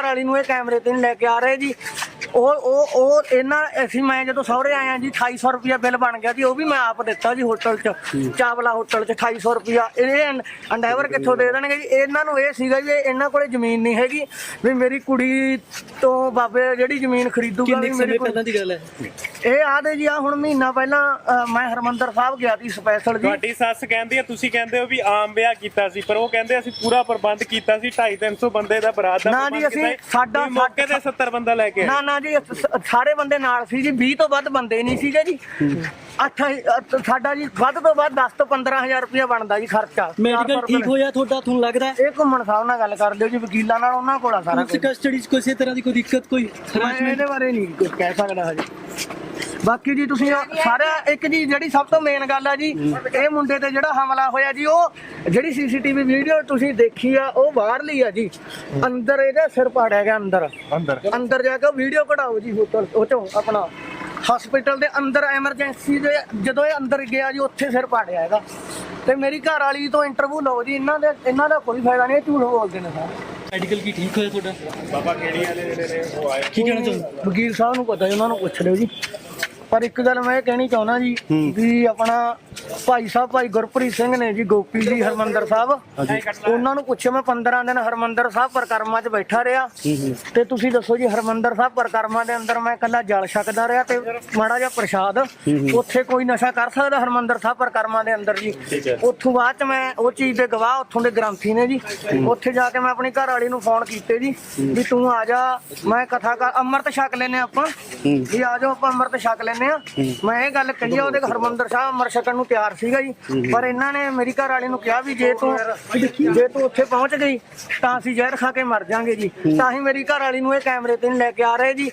ਘਰ ਵਾਲੀ ਨੂੰ ਇਹ ਕੈਮਰੇ ਤੇ ਨਹੀਂ ਲੈ ਕੇ ਆ ਰਹੇ ਜੀ। ਉਹ ਉਹ ਉਹ ਇਹਨਾਂ ਅਸੀਂ ਮੈਂ ਜਦੋਂ ਸਹੁਰੇ ਆਇਆ ਜੀ 2800 ਰੁਪਿਆ ਬਿੱਲ ਬਣ ਗਿਆ ਜੀ ਉਹ ਵੀ ਮੈਂ ਆਪ ਦਿੱਤਾ ਜੀ ਹੋਟਲ 'ਚ ਚਾਵਲਾ ਹੋਟਲ 'ਚ 2800 ਰੁਪਿਆ ਇਹ ਅੰਡਾਈਵਰ ਕਿੱਥੋਂ ਦੇ ਦੇਣਗੇ ਜੀ? ਇਹਨਾਂ ਨੂੰ ਇਹ ਸੀਗਾ ਜੀ ਇਹਨਾਂ ਕੋਲੇ ਜ਼ਮੀਨ ਨਹੀਂ ਹੈਗੀ ਵੀ ਮੇਰੀ ਕੁੜੀ ਤੋਂ ਬਾਬੇ ਜਿਹੜੀ ਜ਼ਮੀਨ ਖਰੀਦੂਗਾ ਕਿੰਨੇ ਵੀ ਮੇਰੀ ਪਹਿਲਾਂ ਦੀ ਗੱਲ ਹੈ? ਇਹ ਆਦੇ ਜੀ ਆ ਹੁਣ ਮਹੀਨਾ ਪਹਿਲਾਂ ਮੈਂ ਹਰਮੰਦਰ ਸਾਹਿਬ ਗਿਆ ਸੀ ਸਪੈਸ਼ਲ ਜੀ। ਤੁਹਾਡੀ ਸੱਸ ਕਹਿੰਦੀ ਹੈ ਤੁਸੀਂ ਕਹਿੰਦੇ ਹੋ ਵੀ ਆਮ ਵਿਆਹ ਕੀਤਾ ਸੀ ਪਰ ਉਹ ਕਹਿੰਦੇ ਅਸੀਂ ਪੂਰਾ ਪ੍ਰਬੰਧ ਕੀਤਾ ਸੀ 2.5 300 ਬੰਦੇ ਦਾ ਬਰਾਤ ਦਾ ਨਾ ਜੀ, ਅਸੀਂ। ਸਾਡਾ- ਮੌਕੇ ਤੇ 70 ਬੰਦਾ ਲੈ ਕੇ ਆਏ। ਨਾ ਨਾ ਜੀ ਸਾਰੇ ਬੰਦੇ ਨਾਲ ਸੀ ਜੀ 20 ਤੋਂ ਵੱਧ ਬੰਦੇ ਨਹੀਂ ਸੀਗੇ ਜੀ। ਅੱਠ ਸਾਡਾ ਜੀ ਵੱਧ ਤੋਂ ਵੱਧ 10 ਤੋਂ 15000 ਰੁਪਇਆ ਬਣਦਾ ਜੀ ਖਰਚਾ। ਮੈਡੀਕਲ 400 ਠੀਕ ਹੋਇਆ ਤੁਹਾਡਾ ਤੁਹਾਨੂੰ ਲੱਗਦਾ? ਹੈ ਇਹ ਘੁੰਮਣ ਸਾਹਿਬ ਨਾਲ ਗੱਲ ਕਰ ਲਿਓ ਜੀ ਵਕੀਲਾਂ ਨਾਲ ਉਹਨਾਂ ਕੋਲ ਆ ਸਾਰਾ ਕੁਝ ਕਸਟਡੀ 'ਚ ਕਿਸੇ ਤਰ੍ਹਾਂ ਦੀ ਕੋਈ ਦਿੱਕਤ ਕੋਈ? ਇਹਦੇ ਬਾਰੇ ਨਹੀਂ ਕੁਝ ਕਹਿ ਸਕਦਾ ਹਜੇ। ਬਾਕੀ ਜੀ ਤੁਸੀਂ ਸਾਰਾ ਇੱਕ ਜੀ ਜਿਹੜੀ ਸਭ ਤੋਂ ਮੇਨ ਗੱਲ ਆ ਜੀ ਇਹ ਮੁੰਡੇ ਤੇ ਜਿਹੜਾ ਹਮਲਾ ਹੋਇਆ ਜੀ ਉਹ ਜਿਹੜੀ ਸੀਸੀਟੀਵੀ ਵੀਡੀਓ ਤੁਸੀਂ ਦੇਖੀ ਆ ਉਹ ਬਾਹਰਲੀ ਆ ਜੀ। ਅੰਦਰ ਇਹਦਾ ਸਿਰ ਪਾੜਿਆ ਗਿਆ ਅੰਦਰ। ਅੰਦਰ। ਅੰਦਰ ਜਾ ਕੇ ਵੀਡੀਓ ਕਢਾਓ ਜੀ ਹੋਟਲ ਉਹ ਚੋਂ ਆਪਣਾ। ਹਸਪੀਟਲ ਦੇ ਅੰਦਰ ਐਮਰਜੈਂਸੀ ਦੇ ਜਦੋਂ ਇਹ ਅੰਦਰ ਗਿਆ ਜੀ ਉੱਥੇ ਸਿਰ ਪਾੜਿਆ ਹੈਗਾ। ਤੇ ਮੇਰੀ ਘਰ ਵਾਲੀ ਤੋਂ ਇੰਟਰਵਿਊ ਲਓ ਜੀ ਇਹਨਾਂ ਦੇ ਇਹਨਾਂ ਦਾ ਕੋਈ ਫਾਇਦਾ ਨਹੀਂ ਝੂਠ ਬੋਲਦੇ ਨੇ ਸਾਰੇ। ਮੈਡੀਕਲ ਕੀ ਠੀਕ ਹੋਇਆ ਤੁਹਾਡਾ? ਬਾਬਾ ਕਿਹੜੀ ਵਾਲੇ ਜਿਹੜੇ ਨੇ ਉਹ ਆਏ। ਕੀ ਕਹਿਣਾ ਚਾਹੁੰਦੇ? ਵਕੀਲ ਸਾਹਿਬ ਨੂੰ ਪਤਾ ਉਹਨਾਂ ਨੂੰ ਪੁੱਛ ਲਿਓ ਜੀ। ਪਰ ਇੱਕ ਗੱਲ ਮੈਂ ਇਹ ਕਹਿਣੀ ਚਾਹੁੰਦਾ ਜੀ ਵੀ ਆਪਣਾ ਭਾਈ ਸਾਹਿਬ ਭਾਈ ਗੁਰਪ੍ਰੀਤ ਸਿੰਘ ਨੇ ਜੀ ਗੋਪੀ ਜੀ ਹਰਮੰਦਰ ਸਾਹਿਬ। ਉਹਨਾਂ ਨੂੰ ਪੁੱਛਿਆ ਮੈਂ 15 ਦਿਨ ਹਰਮੰਦਰ ਸਾਹਿਬ ਪਰਕਰਮਾ 'ਚ ਬੈਠਾ ਰਿਹਾ। ਤੇ ਤੁਸੀਂ ਦੱਸੋ ਜੀ ਹਰਮੰਦਰ ਸਾਹਿਬ ਪਰਕਰਮਾ ਦੇ ਅੰਦਰ ਮੈਂ ਇਕੱਲਾ ਜਲ ਛਕਦਾ ਰਿਹਾ ਤੇ ਮਾੜਾ ਜਿਹਾ ਪ੍ਰਸ਼ਾਦ। ਉੱਥੇ ਕੋਈ ਨਸ਼ਾ ਕਰ ਸਕਦਾ ਹਰਮੰਦਰ ਸਾਹਿਬ ਪਰਕਰਮਾ ਦੇ ਅੰਦਰ ਜੀ? ਉੱਥੋਂ ਬਾਅਦ ਚ ਮੈਂ ਉਹ ਚੀਜ਼ ਦੇ ਗਵਾਹ ਉੱਥੋਂ ਦੇ ਗ੍ਰੰਥੀ ਨੇ ਜੀ। ਉੱਥੇ ਜਾ ਕੇ ਮੈਂ ਆਪਣੀ ਘਰ ਵਾਲੀ ਨੂੰ ਫੋਨ ਕੀਤੇ ਜੀ ਵੀ ਤੂੰ ਆ ਜਾ ਮੈਂ ਕਥਾ ਕਰ ਅੰਮ੍ਰਿਤ ਛਕ ਲੈਨੇ ਆਪਾਂ। ਵੀ ਆ ਜਾਓ ਆਪਾਂ ਅੰਮ੍ਰਿਤ ਛਕ ਲੈਨੇ ਆ ਮੈਂ ਇਹ ਗੱਲ ਕਹੀ ਆ ਉਹਦੇ ਹਰਮੰਦਰ ਸਾਹਿਬ ਅੰਮ੍ਰਿਤ ਛਕਣ ਨੂੰ ਤਿਆਰ ਸੀਗਾ ਜੀ। ਪਰ ਇਹਨਾਂ ਨੇ ਮੇਰੀ ਘਰ ਵਾਲੀ ਨੂੰ ਕਿਹਾ ਵੀ ਜੇ ਤੂੰ ਜੇ ਤੂੰ ਉੱਥੇ ਪਹੁੰਚ ਗਈ ਤਾਂ ਅਸੀਂ ਜ਼ਹਿਰ ਖਾ ਕੇ ਮਰ ਜਾਾਂਗੇ ਜੀ। ਤਾਂ ਹੀ ਮੇਰੀ ਘਰ ਵਾਲੀ ਨੂੰ ਇਹ ਕੈਮਰੇ ਤੇ ਲੈ ਕੇ ਆ ਰਹੇ ਜੀ।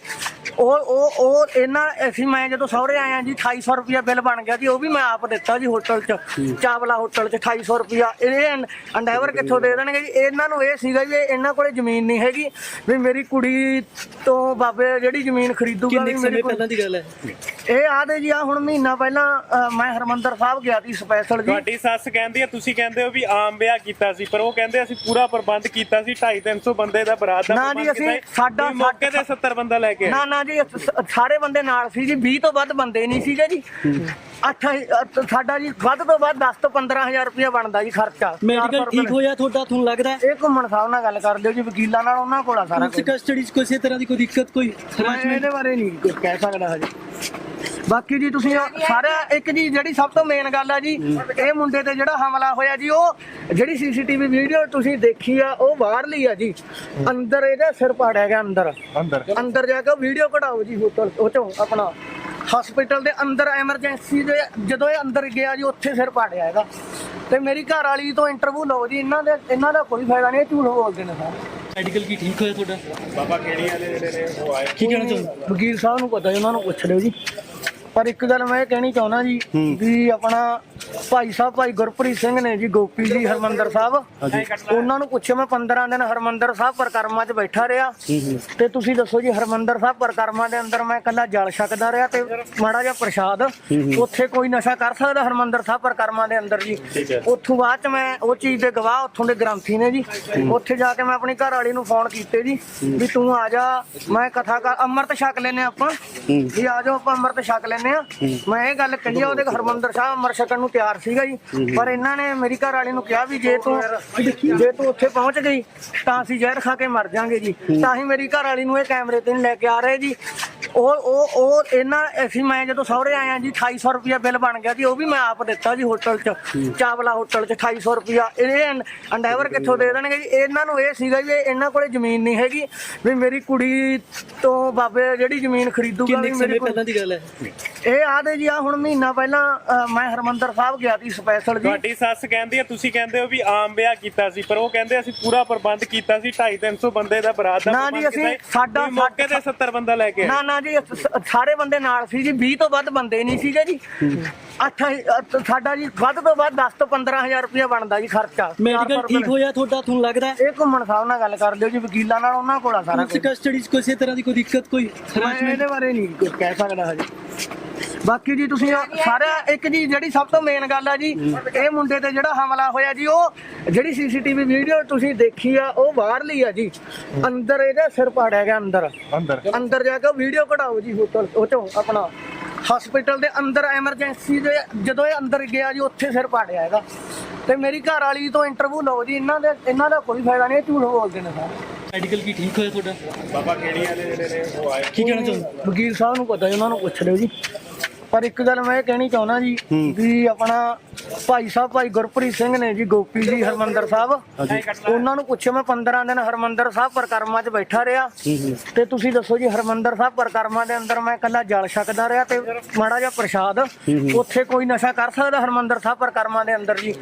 ਉਹ ਉਹ ਉਹ ਇਹਨਾਂ ਅਸੀਂ ਮੈਂ ਜਦੋਂ ਸਹੁਰੇ ਆਇਆ ਜੀ 2800 ਰੁਪਿਆ ਬਿੱਲ ਬਣ ਗਿਆ ਜੀ ਉਹ ਵੀ ਮੈਂ ਆਪ ਦਿੱਤਾ ਜੀ ਹੋਟਲ 'ਚ ਚਾਵਲਾ ਹੋਟਲ 'ਚ 2800 ਰੁਪਿਆ ਇਹ ਅੰਡਾਈਵਰ ਕਿੱਥੋਂ ਦੇ ਦੇਣਗੇ ਜੀ? ਇਹਨਾਂ ਨੂੰ ਇਹ ਸੀਗਾ ਵੀ ਇਹਨਾਂ ਕੋਲੇ ਜ਼ਮੀਨ ਨਹੀਂ ਹੈਗੀ ਵੀ ਮੇਰੀ ਕੁੜੀ ਤੋਂ ਬਾਬੇ ਜਿਹੜੀ ਜ਼ਮੀਨ ਖਰੀਦੂਗਾ ਕਿੰਨੇ ਵੀ ਮੇਰੀ ਪਹਿਲਾਂ ਦੀ ਗੱਲ ਹੈ? ਇਹ ਆਦੇ ਜੀ ਆ ਹੁਣ ਮਹੀਨਾ ਪਹਿਲਾਂ ਮੈਂ ਹਰਮੰਦਰ ਸਾਹਿਬ ਗਿਆ ਸੀ ਸਪੈਸ਼ਲ ਜੀ। ਤੁਹਾਡੀ ਸੱਸ ਕਹਿੰਦੀ ਹੈ ਤੁਸੀਂ ਕਹਿੰਦੇ ਹੋ ਵੀ ਆਮ ਵਿਆਹ ਕੀਤਾ ਸੀ ਪਰ ਉਹ ਕਹਿੰਦੇ ਅਸੀਂ ਪੂਰਾ ਪ੍ਰਬੰਧ ਕੀਤਾ ਸੀ 2.5 300 ਬੰਦੇ ਦਾ ਬਰਾਤ ਦਾ ਨਾ ਜੀ, ਅਸੀਂ-। ਸਾਡਾ- ਮੌਕੇ ਤੇ 70 ਬੰਦਾ ਲੈ ਕੇ ਆਏ। ਨਾ ਨਾ ਜੀ ਸਾਰੇ ਬੰਦੇ ਨਾਲ ਸੀ ਜੀ 20 ਤੋਂ ਵੱਧ ਬੰਦੇ ਨਹੀਂ ਸੀਗੇ ਜੀ। ਅੱਠ ਸਾਡਾ ਜੀ ਵੱਧ ਤੋਂ ਵੱਧ 10 ਤੋਂ 15000 ਰੁਪਇਆ ਬਣਦਾ ਜੀ ਖਰਚਾ। ਮੈਡੀਕਲ 400 ਠੀਕ ਹੋਇਆ ਤੁਹਾਡਾ ਤੁਹਾਨੂੰ ਲੱਗਦਾ? ਇਹ ਘੁੰਮਣ ਸਾਹਿਬ ਨਾਲ ਗੱਲ ਕਰ ਲਿਓ ਜੀ ਵਕੀਲਾਂ ਨਾਲ ਉਹਨਾਂ ਕੋਲ ਆ ਸਾਰਾ ਕੁਝ। ਕਸਟਡੀ 'ਚ ਕਿਸੇ ਤਰ੍ਹਾਂ ਦੀ ਕੋਈ ਦਿੱਕਤ ਕੋਈ? ਇਹਦੇ ਬਾਰੇ ਨਹੀਂ ਕੁਝ ਕਹਿ ਸਕਦਾ ਹਜੇ। ਬਾਕੀ ਜੀ ਤੁਸੀਂ ਸਾਰਾ ਇੱਕ ਜੀ ਜਿਹੜੀ ਸਭ ਤੋਂ ਮੇਨ ਗੱਲ ਆ ਜੀ ਇਹ ਮੁੰਡੇ ਤੇ ਜਿਹੜਾ ਹਮਲਾ ਹੋਇਆ ਜੀ ਉਹ ਜਿਹੜੀ ਸੀਸੀਟੀਵੀ ਵੀਡੀਓ ਤੁਸੀਂ ਦੇਖੀ ਆ ਉਹ ਬਾਹਰਲੀ ਆ ਜੀ। ਅੰਦਰ ਇਹਦਾ ਸਿਰ ਪਾੜਿਆ ਗਿਆ ਅੰਦਰ। ਅੰਦਰ। ਅੰਦਰ ਜਾ ਕੇ ਵੀਡੀਓ ਕਢਾਓ ਜੀ ਹੋਟਲ ਉਹ ਚੋਂ ਆਪਣਾ ਹਸਪੀਟਲ ਦੇ ਅੰਦਰ ਐਮਰਜੈਂਸੀ ਦੇ ਜਦੋਂ ਇਹ ਅੰਦਰ ਗਿਆ ਜੀ ਉੱਥੇ ਸਿਰ ਪਾੜਿਆ ਹੈਗਾ। ਤੇ ਮੇਰੀ ਘਰ ਵਾਲੀ ਤੋਂ ਇੰਟਰਵਿਊ ਲਓ ਜੀ ਇਹਨਾਂ ਦੇ ਇਹਨਾਂ ਦਾ ਕੋਈ ਫਾਇਦਾ ਨਹੀਂ ਝੂਠ ਬੋਲਦੇ ਨੇ ਸਾਰੇ। ਮੈਡੀਕਲ ਕੀ ਠੀਕ ਹੋਇਆ ਤੁਹਾਡਾ? ਬਾਬਾ ਕਿਹੜੀ ਵਾਲੇ ਜਿਹੜੇ ਨੇ ਉਹ ਆਏ। ਕੀ ਕਹਿਣਾ ਚਾਹੁੰਦੇ? ਵਕੀਲ ਸਾਹਿਬ ਨੂੰ ਪਤਾ ਜੀ ਉਹਨਾਂ ਨੂੰ ਪੁੱਛ ਲਿਓ ਜੀ। ਪਰ ਇੱਕ ਗੱਲ ਮੈਂ ਇਹ ਕਹਿਣੀ ਚਾਹੁੰਦਾ ਜੀ ਵੀ ਆਪਣਾ ਭਾਈ ਸਾਹਿਬ ਭਾਈ ਗੁਰਪ੍ਰੀਤ ਸਿੰਘ ਨੇ ਜੀ ਗੋਪੀ ਜੀ ਹਰਮੰਦਰ ਸਾਹਿਬ। ਉਹਨਾਂ ਨੂੰ ਪੁੱਛਿਆ ਮੈਂ 15 ਦਿਨ ਹਰਮੰਦਰ ਸਾਹਿਬ ਪਰਕਰਮਾ 'ਚ ਬੈਠਾ ਰਿਹਾ। ਤੇ ਤੁਸੀਂ ਦੱਸੋ ਜੀ ਹਰਮੰਦਰ ਸਾਹਿਬ ਪਰਕਰਮਾ ਦੇ ਅੰਦਰ ਮੈਂ ਇਕੱਲਾ ਜਲ ਛਕਦਾ ਰਿਹਾ ਤੇ ਮਾੜਾ ਜਿਹਾ ਪ੍ਰਸ਼ਾਦ। ਉੱਥੇ ਕੋਈ ਨਸ਼ਾ ਕਰ ਸਕਦਾ ਹਰਮੰਦਰ ਸਾਹਿਬ ਪਰਕਰਮਾ ਦੇ ਅੰਦਰ ਜੀ? ਉੱਥੋਂ ਬਾਅਦ ਚ ਮੈਂ ਉਹ ਚੀਜ਼ ਦੇ ਗਵਾਹ ਉੱਥੋਂ ਦੇ ਗ੍ਰੰਥੀ ਨੇ ਜੀ। ਉੱਥੇ ਜਾ ਕੇ ਮੈਂ ਆਪਣੀ ਘਰ ਵਾਲੀ ਨੂੰ ਫੋਨ ਕੀਤੇ ਜੀ ਵੀ ਤੂੰ ਆ ਜਾ ਮੈਂ ਕਥਾ ਕਰ ਅੰਮ੍ਰਿਤ ਛਕ ਲੈਨੇ ਆਪਾਂ। ਵੀ ਆ ਜਾਓ ਆਪਾਂ ਅੰਮ੍ਰਿਤ ਛਕ ਲੈਨੇ ਆ ਮੈਂ ਇਹ ਗੱਲ ਕਹੀ ਆ ਉਹਦੇ ਹਰਮੰਦਰ ਸਾਹਿਬ ਅੰਮ੍ਰਿਤ ਛਕਣ ਨੂੰ ਤਿਆਰ ਸੀਗਾ ਜੀ। ਪਰ ਇਹਨਾਂ ਨੇ ਮੇਰੀ ਘਰ ਵਾਲੀ ਨੂੰ ਕਿਹਾ ਵੀ ਜੇ ਤੂੰ ਜੇ ਤੂੰ ਉੱਥੇ ਪਹੁੰਚ ਗਈ ਤਾਂ ਅਸੀਂ ਜ਼ਹਿਰ ਖਾ ਕੇ ਮਰ ਜਾਾਂਗੇ ਜੀ। ਤਾਂ ਹੀ ਮੇਰੀ ਘਰ ਵਾਲੀ ਨੂੰ ਇਹ ਕੈਮਰੇ ਤੇ ਨਹੀਂ ਲੈ ਕੇ ਆ ਰਹੇ ਜੀ। ਉਹ ਉਹ ਉਹ ਇਹਨਾਂ ਅਸੀਂ ਮੈਂ ਜਦੋਂ ਸਹੁਰੇ ਆਇਆ ਜੀ 2800 ਰੁਪਿਆ ਬਿੱਲ ਬਣ ਗਿਆ ਜੀ ਉਹ ਵੀ ਮੈਂ ਆਪ ਦਿੱਤਾ ਜੀ ਹੋਟਲ 'ਚ ਚਾਵਲਾ ਹੋਟਲ 'ਚ 2800 ਰੁਪਿਆ ਇਹ ਅੰਡਾਈਵਰ ਕਿੱਥੋਂ ਦੇ ਦੇਣਗੇ ਜੀ ਇਹਨਾਂ ਨੂੰ ਇਹ ਸੀਗਾ ਵੀ ਇਹਨਾਂ ਕੋਲੇ ਜ਼ਮੀਨ ਨਹੀਂ ਹੈਗੀ ਵੀ ਮੇਰੀ ਕੁੜੀ ਤੋਂ ਬਾਬੇ ਜਿਹੜੀ ਜ਼ਮੀਨ ਖਰੀਦੂਗਾ ਕਿੰਨੇ ਸਮੇਂ ਪਹਿਲਾਂ ਦੀ ਗੱਲ ਹੈ ਇਹ ਆਦੇ ਜੀ ਆ ਹੁਣ ਮਹੀਨਾ ਪਹਿਲਾਂ ਮੈਂ ਹਰਮੰਦਰ ਸਾਹਿਬ ਗਿਆ ਸੀ ਸਪੈਸ਼ਲ ਜੀ ਤੁਹਾਡੀ ਸੱਸ ਕਹਿੰਦੀ ਹੈ ਤੁਸੀਂ ਕਹਿੰਦੇ ਹੋ ਵੀ ਆਮ ਵਿਆਹ ਕੀਤਾ ਸੀ ਪਰ ਉਹ ਕਹਿੰਦੇ ਅਸੀਂ ਪੂਰਾ ਪ੍ਰਬੰਧ ਕੀਤਾ ਸੀ 2.5 300 ਬੰਦੇ ਦਾ ਬਰਾਤ ਦਾ ਨਾ ਜੀ, ਅਸੀਂ-। ਸਾਡਾ- ਮੌਕੇ ਤੇ 70 ਬੰਦਾ ਲੈ ਕੇ। ਨਾ ਨਾ ਜੀ ਸ- ਸਾਰੇ ਬੰਦੇ ਨਾਲ ਸੀ ਜੀ 20 ਤੋਂ ਵੱਧ ਬੰਦੇ ਨਹੀਂ ਸੀਗੇ ਜੀ। ਅੱਠ ਸਾਡਾ ਜੀ ਵੱਧ ਤੋਂ ਵੱਧ 10 ਤੋਂ 15000 ਰੁਪਇਆ ਬਣਦਾ ਜੀ ਖਰਚਾ। ਮੈਡੀਕਲ 400 ਠੀਕ ਹੋਇਆ ਤੁਹਾਡਾ ਤੁਹਾਨੂੰ ਲੱਗਦਾ? ਹੈ ਇਹ ਘੁੰਮਣ ਸਾਹਿਬ ਨਾਲ ਗੱਲ ਕਰ ਲਿਓ ਜੀ ਵਕੀਲਾਂ ਨਾਲ ਉਹਨਾਂ ਕੋਲ ਆ ਸਾਰਾ ਪੁਲਿਸ ਕੁਝ ਕਸਟਡੀ 'ਚ ਕਿਸੇ ਤਰ੍ਹਾਂ ਦੀ ਕੋਈ ਦਿੱਕਤ ਕੋਈ ਮੈਂ harassment? ਇਹਦੇ ਬਾਰੇ ਨਹੀਂ ਕੁਝ ਕਹਿ ਸਕਦਾ ਹਜੇ। ਬਾਕੀ ਜੀ ਤੁਸੀਂ ਸਾਰਾ ਇੱਕ ਜੀ ਜਿਹੜੀ ਸਭ ਤੋਂ ਮੇਨ ਗੱਲ ਆ ਜੀ ਇਹ ਮੁੰਡੇ ਤੇ ਜਿਹੜਾ ਹਮਲਾ ਹੋਇਆ ਜੀ ਉਹ ਜਿਹੜੀ ਸੀਸੀਟੀਵੀ ਵੀਡੀਓ ਤੁਸੀਂ ਦੇਖੀ ਆ ਉਹ ਬਾਹਰਲੀ ਆ ਜੀ। ਅੰਦਰ ਇਹਦਾ ਸਿਰ ਪਾੜਿਆ ਗਿਆ ਅੰਦਰ। ਅੰਦਰ। ਅੰਦਰ ਜਾ ਕੇ ਵੀਡੀਓ ਕਢਾਓ ਜੀ ਹੋਟਲ ਉਹ ਚੋਂ ਆਪਣਾ। ਹਸਪੀਟਲ ਦੇ ਅੰਦਰ ਐਮਰਜੈਂਸੀ ਦੇ ਜਦੋਂ ਇਹ ਅੰਦਰ ਗਿਆ ਜੀ ਉੱਥੇ ਸਿਰ ਪਾੜਿਆ ਇਹਦਾ ਤੇ ਮੇਰੀ ਘਰ ਵਾਲੀ ਤੋਂ ਇੰਟਰਵਿਊ ਲਓ ਜੀ ਇਹਨਾਂ ਦੇ ਇਹਨਾਂ ਦਾ ਕੋਈ ਫਾਇਦਾ ਨਹੀਂ ਝੂਠ ਬੋਲਦੇ ਨੇ ਸਾਰੇ। ਮੈਡੀਕਲ ਕੀ ਠੀਕ ਹੋਇਆ ਤੁਹਾਡਾ? ਬਾਬਾ ਕਿਹੜੀ ਵਾਲੇ ਜਿਹੜੇ ਨੇ ਉਹ ਆਏ। ਕੀ ਕਹਿਣਾ ਚਾਹੁੰਦੇ? ਵਕੀਲ ਸਾਹਿਬ ਨੂੰ ਪਤਾ ਜੀ ਉਹਨਾਂ ਨੂੰ ਪੁੱਛ ਲਿਓ ਜੀ। ਪਰ ਇੱਕ ਗੱਲ ਮੈਂ ਇਹ ਕਹਿਣੀ ਚਾਹੁੰਦਾ ਜੀ ਵੀ ਆਪਣਾ ਭਾਈ ਸਾਹਿਬ ਭਾਈ ਗੁਰਪ੍ਰੀਤ ਸਿੰਘ ਨੇ ਜੀ ਗੋਪੀ ਜੀ ਹਰਮੰਦਰ ਸਾਹਿਬ। ਉਹਨਾਂ ਨੂੰ ਪੁੱਛਿਆ ਮੈਂ 15 ਦਿਨ ਹਰਮੰਦਰ ਸਾਹਿਬ ਪਰਕਰਮਾ 'ਚ ਬੈਠਾ ਰਿਹਾ। ਤੇ ਤੁਸੀਂ ਦੱਸੋ ਜੀ ਹਰਮੰਦਰ ਸਾਹਿਬ ਪਰਕਰਮਾ ਦੇ ਅੰਦਰ ਮੈਂ ਇਕੱਲਾ ਜਲ ਛਕਦਾ ਰਿਹਾ ਤੇ ਮਾੜਾ ਜਿਹਾ ਪ੍ਰਸ਼ਾਦ। ਉੱਥੇ ਕੋਈ ਨਸ਼ਾ ਕਰ ਸਕਦਾ ਹਰਮੰਦਰ ਸਾਹਿਬ ਪਰਕਰਮਾ ਦੇ ਅੰਦਰ ਜੀ?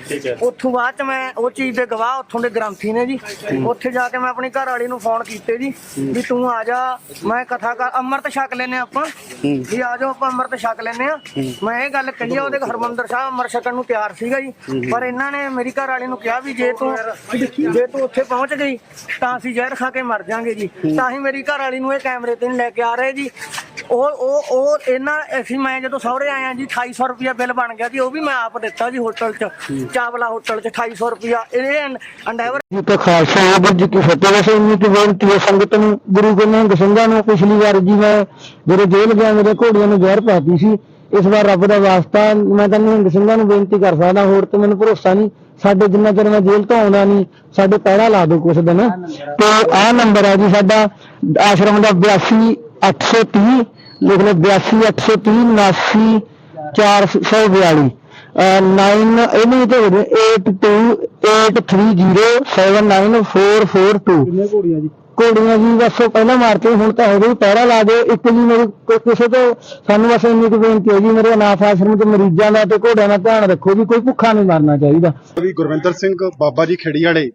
ਉੱਥੋਂ ਬਾਅਦ ਚ ਮੈਂ ਉਹ ਚੀਜ਼ ਦੇ ਗਵਾਹ ਉੱਥੋਂ ਦੇ ਗ੍ਰੰਥੀ ਨੇ ਜੀ। ਉੱਥੇ ਜਾ ਕੇ ਮੈਂ ਆਪਣੀ ਘਰ ਵਾਲੀ ਨੂੰ ਫੋਨ ਕੀਤੇ ਜੀ ਵੀ ਤੂੰ ਆ ਜਾ ਮੈਂ ਕਥਾ ਕਰ ਅੰਮ੍ਰਿਤ ਛਕ ਲੈਨੇ ਆਪਾਂ। ਵੀ ਆ ਜਾਓ ਆਪਾਂ ਅੰਮ੍ਰਿਤ ਛਕ ਲੈਨੇ ਆ ਮੈਂ ਇਹ ਗੱਲ ਕਹੀ ਆ ਉਹਦੇ ਹਰਮੰਦਰ ਸਾਹਿਬ ਅੰਮ੍ਰਿਤ ਛਕਣ ਨੂੰ ਤਿਆਰ ਸੀਗਾ ਜੀ। ਪਰ ਇਹਨਾਂ ਨੇ ਮੇਰੀ ਘਰ ਵਾਲੀ ਨੂੰ ਕਿਹਾ ਵੀ ਜੇ ਤੂੰ ਜੇ ਤੂੰ ਉੱਥੇ ਪਹੁੰਚ ਗਈ ਤਾਂ ਅਸੀਂ ਜ਼ਹਿਰ ਖਾ ਕੇ ਮਰ ਜਾਾਂਗੇ ਜੀ। ਤਾਂ ਹੀ ਮੇਰੀ ਘਰ ਵਾਲੀ ਨੂੰ ਇਹ ਕੈਮਰੇ ਤੇ ਨਹੀਂ ਲੈ ਕੇ ਆ ਰਹੇ ਜੀ। ਉਹ ਉਹ ਉਹ ਇਹਨਾਂ ਅਸੀਂ ਮੈਂ ਜਦੋਂ ਸਹੁਰੇ ਆਇਆ ਜੀ 2800 ਰੁਪਿਆ ਬਿੱਲ ਬਣ ਗਿਆ ਜੀ ਉਹ ਵੀ ਮੈਂ ਆਪ ਦਿੱਤਾ ਜੀ ਹੋਟਲ 'ਚ ਚਾਵਲਾ ਹੋਟਲ 'ਚ 2800 ਰੁਪਿਆ ਇਹ ਅੰਡੈਵਰ ਜੀ ਕਾ ਖਾਲਸਾ ਵਾਹਿਗੁਰੂ ਜੀ ਕੀ ਫਤਿਹ ਵੈਸੇ ਇੰਨੀ ਕੀ ਬੇਨਤੀ ਹੈ ਸੰਗਤ ਨੂੰ ਗੁਰੂ ਗੋਬਿੰਦ ਸਿੰਘਾਂ ਨੂੰ ਪਿਛਲੀ ਵਾਰ ਜੀ ਮੈਂ ਜਦੋਂ ਜੇਲ੍ਹ ਗਿਆ ਮੇਰੇ ਘੋੜੀਆਂ ਨੂੰ ਜ਼ਹਿਰ ਪਾਤੀ ਸੀ ਇਸ ਵਾਰ ਰੱਬ ਦਾ ਵਾਸਤਾ ਮੈਂ ਤਾਂ ਨਿਹੰਗ ਸਿੰਘਾਂ ਨੂੰ ਬੇਨਤੀ ਕਰ ਸਕਦਾ ਹੋਰ ਤੇ ਮੈਨੂੰ ਭਰੋਸਾ ਨਹੀਂ ਸਾਡੇ ਜਿੰਨਾ ਚਿਰ ਮੈਂ ਜੇਲ੍ਹ ਤੋਂ ਆਉਣਾ ਨਹੀਂ ਸਾਡੇ ਪਹਿਰਾ ਲਾ ਦਿਓ ਕੁਛ ਦਿਨ। ਤੇ ਆਹ ਨੰਬਰ ਹੈ ਜੀ ਸਾਡਾ ਆਸ਼ਰਮ ਦਾ 82830 ਲਿਖ ਲਓ 82830 442 ਨਾਈਨ ਇਹਨੂੰ ਤੇ 8283079442 ਕਿੰਨੇ ਘੋੜੀਆਂ ਜੀ? ਕੋੜੀਆਂ ਜੀ ਬਸ ਉਹ ਪਹਿਲਾਂ ਮਾਰਤੇ ਹੁਣ ਤਾਂ ਹੋ ਗਈ ਪਹਿਰਾ ਲਾ ਦਿਓ। ਇੱਕ ਜੀ ਮੇਰੀ ਕੋ- ਕਿਸੇ ਤੋਂ ਸਾਨੂੰ ਬਸ ਇੰਨੀ ਕੁ ਬੇਨਤੀ ਹੈ ਜੀ ਮੇਰੇ ਅਨਾਥ ਆਸ਼ਰਮ ਦੇ ਮਰੀਜ਼ਾਂ ਦਾ ਤੇ ਘੋੜਿਆਂ ਦਾ ਧਿਆਨ ਰੱਖੋ ਵੀ ਕੋਈ ਭੁੱਖਾ ਨਹੀਂ ਮਰਨਾ ਚਾਹੀਦਾ। ਵੀ ਗੁਰਵਿੰਦਰ ਸਿੰਘ ਬਾਬਾ ਜੀ ਖੇੜੀ ਵਾਲੇ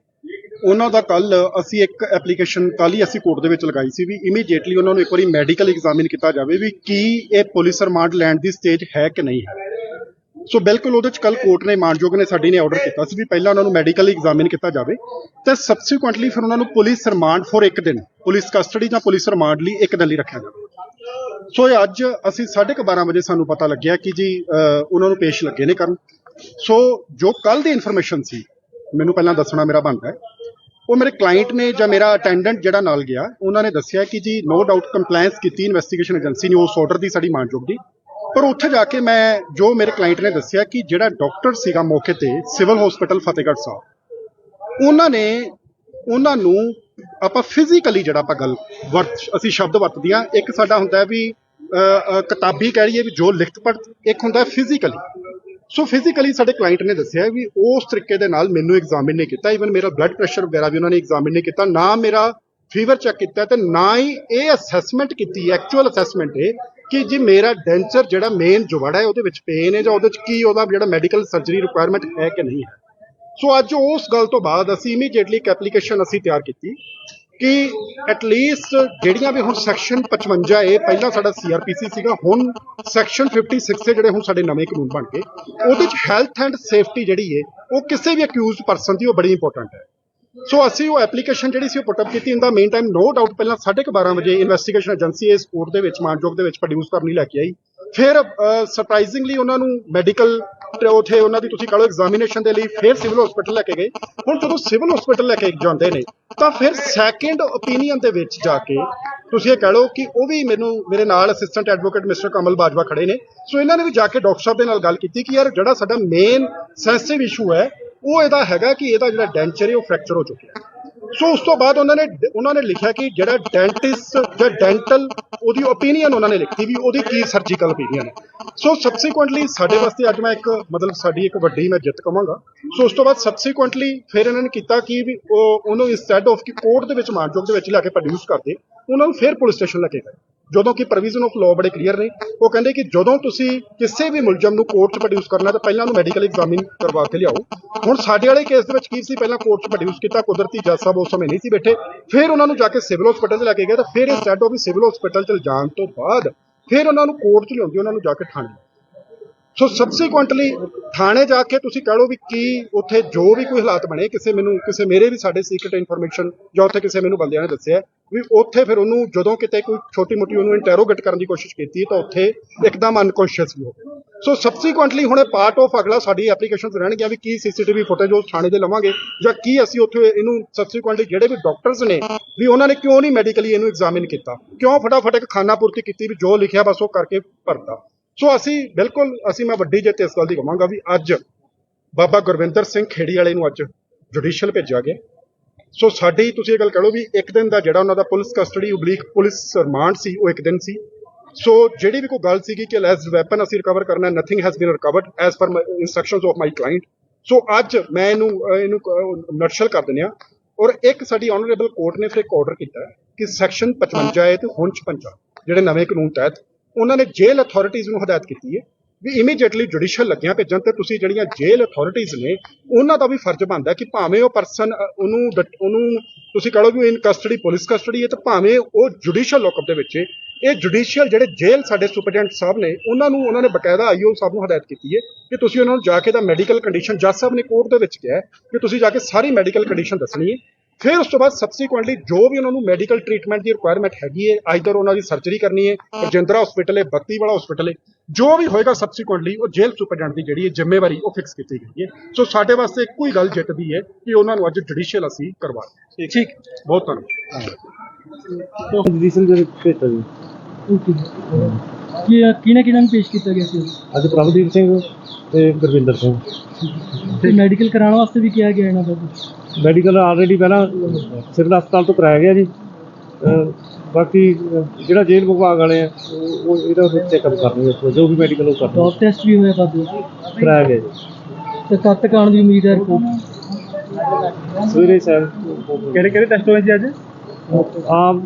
ਉਹਨਾਂ ਦਾ ਕੱਲ ਅਸੀਂ ਇੱਕ ਐਪਲੀਕੇਸ਼ਨ ਕੱਲ ਹੀ ਅਸੀਂ ਕੋਰਟ ਦੇ ਵਿੱਚ ਲਗਾਈ ਸੀ ਵੀ ਇਮੀਡੀਏਟਲੀ ਉਹਨਾਂ ਨੂੰ ਇੱਕ ਵਾਰੀ ਮੈਡੀਕਲ ਐਗਜ਼ਾਮਿਨ ਕੀਤਾ ਜਾਵੇ ਵੀ ਕੀ ਇਹ ਪੁਲਿਸ ਰਿਮਾਂਡ ਲੈਣ ਦੀ ਸਟੇਜ ਹੈ ਕਿ ਨਹੀਂ ਹੈ। ਸੋ ਬਿਲਕੁਲ ਉਹਦੇ ਚ ਕੱਲ ਕੋਰਟ ਨੇ ਮਾਨਯੋਗ ਨੇ ਸਾਡੀ ਨੇ ਆਰਡਰ ਕੀਤਾ ਸੀ ਵੀ ਪਹਿਲਾਂ ਉਹਨਾਂ ਨੂੰ ਮੈਡੀਕਲ ਐਗਜ਼ਾਮਿਨ ਕੀਤਾ ਜਾਵੇ ਤੇ ਸਬਸੀਕੁਐਂਟਲੀ ਫਿਰ ਉਹਨਾਂ ਨੂੰ ਪੁਲਿਸ ਰਿਮਾਂਡ ਫੋਰ ਇੱਕ ਦਿਨ, ਪੁਲਿਸ ਕਸਟਡੀ ਜਾਂ ਪੁਲਿਸ ਰਿਮਾਂਡ ਲਈ ਇੱਕ ਦਿਨ ਲਈ ਰੱਖਿਆ ਜਾਵੇ। ਸੋ ਇਹ ਅੱਜ ਅਸੀਂ 12:30 ਵਜੇ ਸਾਨੂੰ ਪਤਾ ਲੱਗਿਆ ਕਿ ਜੀ ਉਹਨਾਂ ਨੂੰ ਪੇਸ਼ ਲੱਗੇ ਨੇ ਕਰਨ। ਸੋ ਜੋ ਕੱਲ ਦੀ ਇਨਫੋਰਮੇਸ਼ਨ ਸੀ, ਮੈਨੂੰ ਪਹਿਲਾਂ ਦੱਸਣਾ ਮੇਰਾ ਬਣਦਾ ਹੈ ਉਹ ਮੇਰੇ ਕਲਾਇੰਟ ਨੇ ਜਾਂ ਮੇਰਾ ਅਟੈਂਡੈਂਟ ਜਿਹੜਾ ਨਾਲ ਗਿਆ, ਉਹਨਾਂ ਨੇ ਦੱਸਿਆ ਕਿ ਜੀ ਨੋ ਡਾਊਟ ਕੰਪਲਾਈਂਸ ਕੀਤੀ ਇਨਵੈਸਟੀਗੇਸ਼ਨ ਏਜੰਸੀ ਨੇ ਉਸ ਆਰਡਰ ਦੀ ਸਾਡੀ ਮਾਨਯੋਗ ਦੀ। ਪਰ ਉੱਥੇ ਜਾ ਕੇ ਮੈਂ ਜੋ ਮੇਰੇ ਕਲਾਇੰਟ ਨੇ ਦੱਸਿਆ ਕਿ ਜਿਹੜਾ ਡਾਕਟਰ ਸੀਗਾ ਮੌਕੇ ਤੇ, ਸਿਵਲ ਹਸਪੀਟਲ ਫਤਿਹਗੜ੍ਹ ਸਾਹਿਬ, ਉਹਨਾਂ ਨੇ, ਉਹਨਾਂ ਨੂੰ ਆਪਾਂ ਫਿਜ਼ੀਕਲੀ ਜਿਹੜਾ ਆਪਾਂ ਗੱਲ ਵਰਤ, ਅਸੀਂ ਸ਼ਬਦ ਵਰਤਦੇ ਹਾਂ, ਇੱਕ ਸਾਡਾ ਹੁੰਦਾ ਵੀ ਕਿਤਾਬੀ ਕਹਿ ਲਈਏ ਵੀ ਜੋ ਲਿਖਤ ਪੜ੍ਹ, ਇੱਕ ਹੁੰਦਾ ਫਿਜ਼ੀਕਲੀ ਸੋ ਫਿਜ਼ੀਕਲੀ ਸਾਡੇ ਕਲਾਇੰਟ ਨੇ ਦੱਸਿਆ ਵੀ ਉਸ ਤਰੀਕੇ ਦੇ ਨਾਲ ਮੈਨੂੰ ਐਗਜ਼ਾਮਿਨ ਨਹੀਂ ਕੀਤਾ ਇਵਨ ਮੇਰਾ ਬਲੱਡ ਪ੍ਰੈਸ਼ਰ ਵਗੈਰਾ ਵੀ ਉਹਨਾਂ ਨੇ ਐਗਜ਼ਾਮਿਨ ਨਹੀਂ ਕੀਤਾ, ਨਾ ਮੇਰਾ ਫੀਵਰ ਚੈੱਕ ਕੀਤਾ ਤੇ ਨਾ ਹੀ ਇਹ ਅਸੈਸਮੈਂਟ ਕੀਤੀ ਐਕਚੁਅਲ ਅਸੈਸਮੈਂਟ ਹੈ ਕਿ ਜੀ ਮੇਰਾ ਡੈਂਚਰ ਜਿਹੜਾ ਮੇਨ ਜੁਵੜਾ ਹੈ, ਉਹਦੇ ਵਿੱਚ ਪੇਨ ਹੈ ਜਾਂ ਉਹਦੇ ਵਿੱਚ ਕੀ ਉਹਦਾ ਜਿਹੜਾ ਮੈਡੀਕਲ ਸਰਜਰੀ ਰਿਕੁਆਇਰਮੈਂਟ ਹੈ ਕਿ ਨਹੀਂ ਹੈ। ਸੋ ਅੱਜ ਉਸ ਗੱਲ ਤੋਂ ਬਾਅਦ ਅਸੀਂ ਇਮੀਡੀਏਟਲੀ ਇੱਕ ਐਪਲੀਕੇਸ਼ਨ ਅਸੀਂ ਤਿਆਰ ਕੀਤੀ। ਕਿ ਐਟਲੀਸਟ ਜਿਹੜੀਆਂ ਵੀ ਹੁਣ ਸੈਕਸ਼ਨ 55 ਏ, ਪਹਿਲਾਂ ਸਾਡਾ ਸੀਆਰਪੀਸੀ ਸੀਗਾ, ਹੁਣ ਸੈਕਸ਼ਨ 56 ਏ ਜਿਹੜੇ ਹੁਣ ਸਾਡੇ ਨਵੇਂ ਕਾਨੂੰਨ ਬਣ ਗਏ, ਉਹਦੇ ਚ ਹੈਲਥ ਐਂਡ ਸੇਫਟੀ ਜਿਹੜੀ ਏ, ਉਹ ਕਿਸੇ ਵੀ ਅਕਿਊਜ਼ਡ ਪਰਸਨ ਦੀ ਉਹ ਬੜੀ ਇੰਪੋਰਟੈਂਟ ਹੈ। ਸੋ ਅਸੀਂ ਉਹ ਐਪਲੀਕੇਸ਼ਨ ਜਿਹੜੀ ਸੀ ਉਹ ਪੁੱਟ ਅਪ ਕੀਤੀ। In the meantime no doubt ਪਹਿਲਾਂ 12:30 ਵਜੇ ਇਨਵੈਸਟੀਗੇਸ਼ਨ ਏਜੰਸੀ ਇਸ ਕੋਰਟ ਦੇ ਵਿੱਚ, ਮਾਨਯੋਗ ਦੇ ਵਿੱਚ ਪ੍ਰੋਡਿਊਸ ਕਰਨੀ ਲੈ ਕੇ ਆਈ। ਫਿਰ ਸਰਪ੍ਰਾਈਜ਼ਿੰਗਲੀ ਉਹਨਾਂ ਨੂੰ ਮੈਡੀਕਲ ਉਥੇ ਉਹਨਾਂ ਦੀ ਤੁਸੀਂ ਕਹ ਲਓ ਐਗਜ਼ਾਮੀਨੇਸ਼ਨ ਦੇ ਲਈ ਫਿਰ ਸਿਵਲ ਹਸਪੀਟਲ ਲੈ ਕੇ ਗਏ। ਹੁਣ ਜਦੋਂ ਸਿਵਲ ਹਸਪੀਟਲ ਲੈ ਕੇ ਜਾਂਦੇ ਨੇ, ਤਾਂ ਫਿਰ ਸੈਕੰਡ ਓਪੀਨੀਅਨ ਦੇ ਵਿੱਚ ਜਾ ਕੇ ਤੁਸੀਂ ਇਹ ਕਹ ਲਓ ਕਿ ਉਹ ਵੀ ਮੈਨੂੰ, ਮੇਰੇ ਨਾਲ assistant advocate mister Kamal Bajwa ਖੜੇ ਨੇ। ਸੋ ਇਹਨਾਂ ਨੇ ਵੀ ਜਾ ਕੇ ਡਾਕਟਰ ਸਾਹਿਬ ਦੇ ਨਾਲ ਗੱਲ ਕੀਤੀ ਕਿ ਯਾਰ ਜਿਹੜਾ ਸਾਡਾ ਮੇਨ ਸੈਂਸਿਟਿਵ ਇਸ਼ੂ ਹੈ ਉਹ ਇਹਦਾ ਹੈਗਾ ਕਿ ਇਹਦਾ ਜਿਹੜਾ ਡੈਂਚਰ ਹੈ ਉਹ ਫ੍ਰੈਕਚਰ ਹੋ ਚੁੱਕਿਆ। ਸੋ ਉਸ ਤੋਂ ਬਾਅਦ ਉਹਨਾਂ ਨੇ ਉਹਨਾਂ ਨੇ ਲਿਖਿਆ ਕਿ ਜਿਹੜਾ ਡੈਂਟਿਸਟ ਜਾਂ ਡੈਂਟਲ ਉਹਦੀ ਓਪੀਨੀਅਨ ਉਹਨਾਂ ਨੇ ਲਿਖੀ ਵੀ ਉਹਦੀ ਕੀ ਸਰਜੀਕਲ ਓਪੀਨੀਅਨ ਹੈ। ਸੋ ਸਬਸੀਕੁਐਂਟਲੀ ਸਾਡੇ ਵਾਸਤੇ ਅੱਜ ਮੈਂ ਇੱਕ ਮਤਲਬ ਸਾਡੀ ਇੱਕ ਵੱਡੀ ਮੈਂ ਜਿੱਤ ਕਵਾਂਗਾ ਸੋ ਉਸ ਤੋਂ ਬਾਅਦ ਸਬਸੀਕੁਐਂਟਲੀ ਫਿਰ ਇਹਨਾਂ ਨੇ ਕੀਤਾ ਕਿ ਵੀ ਉਹ, ਉਹਨੂੰ ਇੰਸਟੈਡ ਆਫ ਕਿ ਕੋਰਟ ਦੇ ਵਿੱਚ ਮਾਨਯੋਗ ਦੇ ਵਿੱਚ ਲਿਆ ਕੇ ਪ੍ਰੋਡਿਊਸ ਕਰਦੇ, ਉਹਨਾਂ ਨੂੰ ਫਿਰ ਪੁਲਿਸ ਸਟੇਸ਼ਨ ਲੈ ਕੇ ਗਏ। ਜਦੋਂ ਕਿ ਪ੍ਰੋਵੀਜ਼ਨ ਆਫ ਲਾਅ ਬੜੇ ਕਲੀਅਰ ਨੇ। ਉਹ ਕਹਿੰਦੇ ਕਿ ਜਦੋਂ ਤੁਸੀਂ ਕਿਸੇ ਵੀ ਮੁਲਜ਼ਮ ਨੂੰ ਕੋਰਟ 'ਚ ਪ੍ਰੋਡਿਊਸ ਕਰਨਾ ਤਾਂ ਪਹਿਲਾਂ ਉਹਨੂੰ ਮੈਡੀਕਲ ਐਗਜ਼ਾਮਿਨ ਕਰਵਾ ਕੇ ਲਿਆਓ। ਹੁਣ ਸਾਡੇ ਵਾਲੇ ਕੇਸ ਦੇ ਵਿੱਚ ਕੀ ਸੀ? ਪਹਿਲਾਂ ਕੋਰਟ 'ਚ ਪ੍ਰੋਡਿਊਸ ਕੀਤਾ, ਕੁਦਰਤੀ ਜੱਜ ਸਾਹਿਬ ਉਸ ਸਮੇਂ ਨਹੀਂ ਸੀ ਬੈਠੇ। ਫਿਰ ਉਹਨਾਂ ਨੂੰ ਜਾ ਕੇ ਸਿਵਲ ਹਸਪੀਟਲ 'ਚ ਲੈ ਕੇ ਗਏ, ਤਾਂ ਫਿਰ ਇੰਸਟੈਡ ਵੀ ਸਿਵਲ ਹਸਪੀਟਲ 'ਚ ਜਾਣ ਤੋਂ ਬਾਅਦ ਫਿਰ ਉਹਨਾਂ ਨੂੰ ਕੋਰਟ 'ਚ ਲਿਆਉਂਦੀ, ਉਹਨਾਂ ਨੂੰ ਜਾ ਕੇ ਥਾਣੇ ਸੋ ਸਬਸੀਕੁਐਂਟਲੀ ਥਾਣੇ ਜਾ ਕੇ ਤੁਸੀਂ ਕਹ ਲਓ ਵੀ ਕੀ ਉੱਥੇ ਜੋ ਵੀ ਕੋਈ ਹਾਲਾਤ ਬਣੇ, ਕਿਸੇ ਮੈਨੂੰ, ਕਿਸੇ ਮੇਰੇ ਵੀ ਸਾਡੇ ਸੀਕ੍ਰੀਟ ਇਨਫੋਰਮੇਸ਼ਨ ਜਾਂ ਉੱਥੇ ਕਿਸੇ ਮੈਨੂੰ ਬੰਦਿਆਂ ਨੇ ਦੱਸਿਆ ਵੀ ਉੱਥੇ ਫਿਰ ਉਹਨੂੰ ਜਦੋਂ ਕਿਤੇ ਕੋਈ ਛੋਟੀ ਮੋਟੀ ਉਹਨੂੰ ਇੰਟਰੋਗੇਟ ਕਰਨ ਦੀ ਕੋਸ਼ਿਸ਼ ਕੀਤੀ ਤਾਂ ਉੱਥੇ ਇੱਕਦਮ ਅਨਕੌਂਸ਼ੀਅਸ ਵੀ ਹੋ ਗਿਆ ਸੋ ਸਬਸੀਕੁਐਂਟਲੀ ਹੁਣ ਪਾਰਟ ਆਫ ਅਗਲਾ ਸਾਡੀ ਐਪਲੀਕੇਸ਼ਨਸ ਰਹਿਣਗੀਆਂ ਵੀ ਕੀ ਸੀਸੀਟੀਵੀ ਫੁਟੇਜ ਉਸ ਥਾਣੇ ਦੇ ਲਵਾਂਗੇ ਜਾਂ ਕੀ ਅਸੀਂ ਉੱਥੇ ਇਹਨੂੰ ਸਬਸੀਕੁਐਂਟਲੀ ਜਿਹੜੇ ਵੀ ਡਾਕਟਰਸ ਨੇ ਵੀ ਉਹਨਾਂ ਨੇ ਕਿਉਂ ਨਹੀਂ ਮੈਡੀਕਲੀ ਇਹਨੂੰ ਐਗਜ਼ਾਮਿਨ ਕੀਤਾ, ਕਿਉਂ ਫਟਾਫਟ ਇੱਕ ਖਾਨਾ ਪੂਰਤੀ ਕੀਤੀ ਵੀ ਜੋ ਲਿਖਿਆ ਬਸ ਉਹ ਕਰਕੇ ਭਰਤਾ। ਸੋ ਅਸੀਂ ਬਿਲਕੁਲ ਅਸੀਂ ਮੈਂ ਵੱਡੀ ਜਿੱਤ ਇਸ ਗੱਲ ਦੀ ਕਹਾਂਗਾ ਵੀ ਅੱਜ ਬਾਬਾ ਗੁਰਵਿੰਦਰ ਸਿੰਘ ਖੇੜੀ ਵਾਲੇ ਨੂੰ ਅੱਜ ਜੁਡੀਸ਼ੀਅਲ ਭੇਜਿਆ ਗਿਆ। ਸੋ ਸਾਡੀ ਤੁਸੀਂ ਇਹ ਗੱਲ ਕਹ ਵੀ ਇੱਕ ਦਿਨ ਦਾ ਜਿਹੜਾ ਉਹਨਾਂ ਦਾ police custody oblique police remand ਸੀ ਉਹ ਇੱਕ ਦਿਨ ਸੀ। ਸੋ ਜਿਹੜੀ ਵੀ ਕੋਈ ਗੱਲ ਸੀਗੀ ਕਿ ਐਸ ਵੈਪਨ ਅਸੀਂ ਰਿਕਵਰ ਕਰਨਾ nothing has been recovered as per instructions of my client so ਅੱਜ ਮੈਂ ਇਹਨੂੰ ਇਹਨੂੰ ਨਟਸ਼ਲ ਕਰ ਦਿੰਦੇ ਆ ਔਰ ਇੱਕ ਸਾਡੀ ਆਨਰੇਬਲ ਕੋਰਟ ਨੇ ਫਿਰ ਇੱਕ ਆਰਡਰ ਕੀਤਾ ਕਿ ਸੈਕਸ਼ਨ 55 ਹੈ ਤੇ ਹੁਣ 56 ਜਿਹੜੇ ਨਵੇਂ ਕਾਨੂੰਨ ਤਹਿਤ ਉਹਨਾਂ ਨੇ ਜੇਲ੍ਹ ਅਥਾਰਟੀਜ਼ ਨੂੰ ਹਦਾਇਤ ਕੀਤੀ ਹੈ ਵੀ ਇਮੀਡੀਏਟਲੀ ਜੁਡੀਸ਼ੀਅਲ ਲੱਗਿਆ ਭੇਜਣ ਤੇ ਤੁਸੀਂ ਜਿਹੜੀਆਂ ਜੇਲ੍ਹ ਅਥਾਰਟੀਜ਼ ਨੇ, ਉਹਨਾਂ ਦਾ ਵੀ ਫਰਜ਼ ਬਣਦਾ ਕਿ ਭਾਵੇਂ ਉਹ ਪਰਸਨ ਉਹਨੂੰ ਉਹਨੂੰ ਤੁਸੀਂ ਕਹ ਲਓ ਵੀ ਇਨ ਕਸਟਡੀ ਪੁਲਿਸ ਕਸਟਡੀ ਹੈ ਤੇ ਭਾਵੇਂ ਉਹ ਜੁਡੀਸ਼ੀਅਲ ਲੋਕਅਪ ਦੇ ਵਿੱਚ ਇਹ ਜੁਡੀਸ਼ੀਅਲ ਜਿਹੜੇ ਜੇਲ੍ਹ ਸਾਡੇ ਸੁਪਰਡੈਂਟ ਸਾਹਿਬ ਨੇ, ਉਹਨਾਂ ਨੂੰ, ਉਹਨਾਂ ਨੇ ਬਕਾਇਦਾ ਆਈਓ ਸਾਹਿਬ ਨੂੰ ਹਦਾਇਤ ਕੀਤੀ ਹੈ ਕਿ ਤੁਸੀਂ ਉਹਨਾਂ ਨੂੰ ਜਾ ਕੇ ਦਾ ਮੈਡੀਕਲ ਕੰਡੀਸ਼ਨ ਜੱਜ ਸਾਹਿਬ ਨੇ ਕੋਰਟ ਦੇ ਵਿੱਚ ਕਿਹਾ ਕਿ ਤੁਸੀਂ ਜਾ ਕੇ ਸਾਰੀ ਮੈਡੀਕਲ ਕੰਡੀਸ਼ਨ ਦੱਸਣੀ ਹੈ ਫਿਰ ਉਸ ਤੋਂ ਬਾਅਦ ਸਬਸੀਕੁਐਂਟਲੀ ਜੋ ਵੀ ਉਹਨਾਂ ਨੂੰ ਮੈਡੀਕਲ ਟ੍ਰੀਟਮੈਂਟ ਦੀ ਰਿਕੁਆਇਰਮੈਂਟ ਹੈਗੀ ਹੈ ਆਈਦਰ ਉਹਨਾਂ ਦੀ ਸਰਜਰੀ ਕਰਨੀ ਹੈ ਰਜਿੰਦਰਾ ਹਸਪੀਟਲ ਹੈ ਬੱਤੀ ਵਾਲਾ ਹਸਪੀਟਲ ਹੈ ਜੋ ਵੀ ਹੋਏਗਾ ਸਬਸੀਕੁਐਂਟਲੀ ਉਹ ਜੇਲ੍ਹ ਸੁਪਰਡੈਂਟ ਦੀ ਜਿਹੜੀ ਹੈ ਜ਼ਿੰਮੇਵਾਰੀ ਉਹ ਫਿਕਸ ਕੀਤੀ ਗਈ ਹੈ। ਸੋ ਸਾਡੇ ਵਾਸਤੇ ਇੱਕੋ ਹੀ ਗੱਲ ਜਿੱਤਦੀ ਹੈ ਕਿ ਉਹਨਾਂ ਨੂੰ ਅੱਜ ਜੁਡੀਸ਼ੀਅਲ ਅਸੀਂ ਕਰਵਾ। ਠੀਕ। ਬਹੁਤ ਧੰਨਵਾਦ। ਜੁਡੀਸ਼ੀਅਲ ਦੇ ਭੇਜਤਾ ਜੀ ਕੀ ਕਿਹਨਾਂ ਕਿਹਨਾਂ ਨੂੰ ਪੇਸ਼ ਕੀਤਾ ਗਿਆ ਸੀ? ਅੱਜ ਪ੍ਰਭਦੀਪ ਸਿੰਘ ਤੇ ਗੁਰਵਿੰਦਰ ਸਿੰਘ। ਤੇ ਮੈਡੀਕਲ ਕਰਾਉਣ ਵਾਸਤੇ ਵੀ ਕਿਹਾ ਗਿਆ ਇਹਨਾਂ ਦਾ ਮੈਡੀਕਲ ਆਲਰੇਡੀ ਪਹਿਲਾਂ ਸਿਵਲ ਹਸਪਤਾਲ ਤੋਂ ਕਰਾਇਆ ਗਿਆ ਜੀ। ਬਾਕੀ ਜਿਹੜਾ ਜੇਲ੍ਹ ਵਿਭਾਗ ਵਾਲੇ ਆ ਉਹ ਉਹ ਇਹਦਾ ਚੈੱਕਅਪ ਕਰਨਗੇ ਜੋ ਵੀ ਮੈਡੀਕਲ ਉਹ ਕਰਨਗੇ। ਡੌਪ ਟੈਸਟ ਵੀ ਹੋਇਆ ਬਾਬੂ ਕਰਾਇਆ ਗਿਆ ਜੀ। ਤੇ ਕਦ ਤੱਕ ਆਉਣ ਦੀ ਉਮੀਦ ਹੈ ਰਿਪੋਰਟ? ਸਵੇਰੇ ਸਾਹਿਬ ਕਿਹੜੇ ਕਿਹੜੇ ਟੈਸਟ ਹੋਏ ਸੀ ਅੱਜ? ਆਮ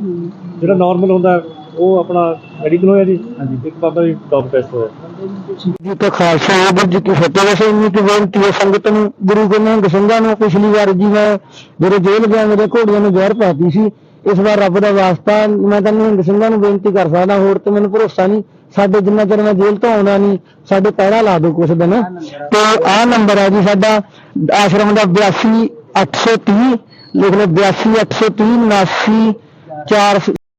ਜਿਹੜਾ ਨਾਰਮਲ ਹੁੰਦਾ ਉਹ ਆਪਣਾ ਮੈਡੀਕਲ ਹੋਇਆ ਜੀ। ਇੱਕ ਬਾਬਾ ਜੀ ਡੌਪ ਟੈਸਟ ਹੋਇਆ। ਜੀ ਕਾ ਖਾਲਸਾ ਵਾਹਿਗੁਰੂ ਜੀ ਕੀ ਫਤਿਹ। ਵੈਸੇ ਇੰਨੀ ਕੀ ਬੇਨਤੀ ਹੈ, ਸੰਗਤ ਨੂੰ, ਗੁਰੂ ਗੋਬਿੰਦ ਸਿੰਘਾਂ ਨੂੰ ਪਿਛਲੀ ਵਾਰ ਜੀ, ਮੈਂ ਜਦੋਂ ਜੇਲ੍ਹ ਗਿਆ, ਮੇਰੇ ਘੋੜੀਆਂ ਨੂੰ ਜ਼ਹਿਰ ਪਾਤੀ ਸੀ। ਇਸ ਵਾਰ ਰੱਬ ਦਾ ਵਾਸਤਾ, ਮੈਂ ਤਾਂ ਨਿਹੰਗ ਸਿੰਘਾਂ ਨੂੰ ਬੇਨਤੀ ਕਰ ਸਕਦਾ, ਹੋਰ ਤੇ ਮੈਨੂੰ ਭਰੋਸਾ ਨਹੀਂ। ਸਾਡੇ ਜਿੰਨਾ ਚਿਰ ਮੈਂ ਜੇਲ੍ਹ ਤੋਂ ਆਉਣਾ ਨਹੀਂ, ਸਾਡੇ ਪਹਿਰਾ ਲਾ ਦਿਓ ਕੁਛ ਦਿਨ। ਤੇ ਆਹ ਨੰਬਰ ਹੈ ਜੀ ਸਾਡਾ, ਆਸ਼ਰਮ ਦਾ 82830 ਲਿਖ ਲਓ 82830 79 4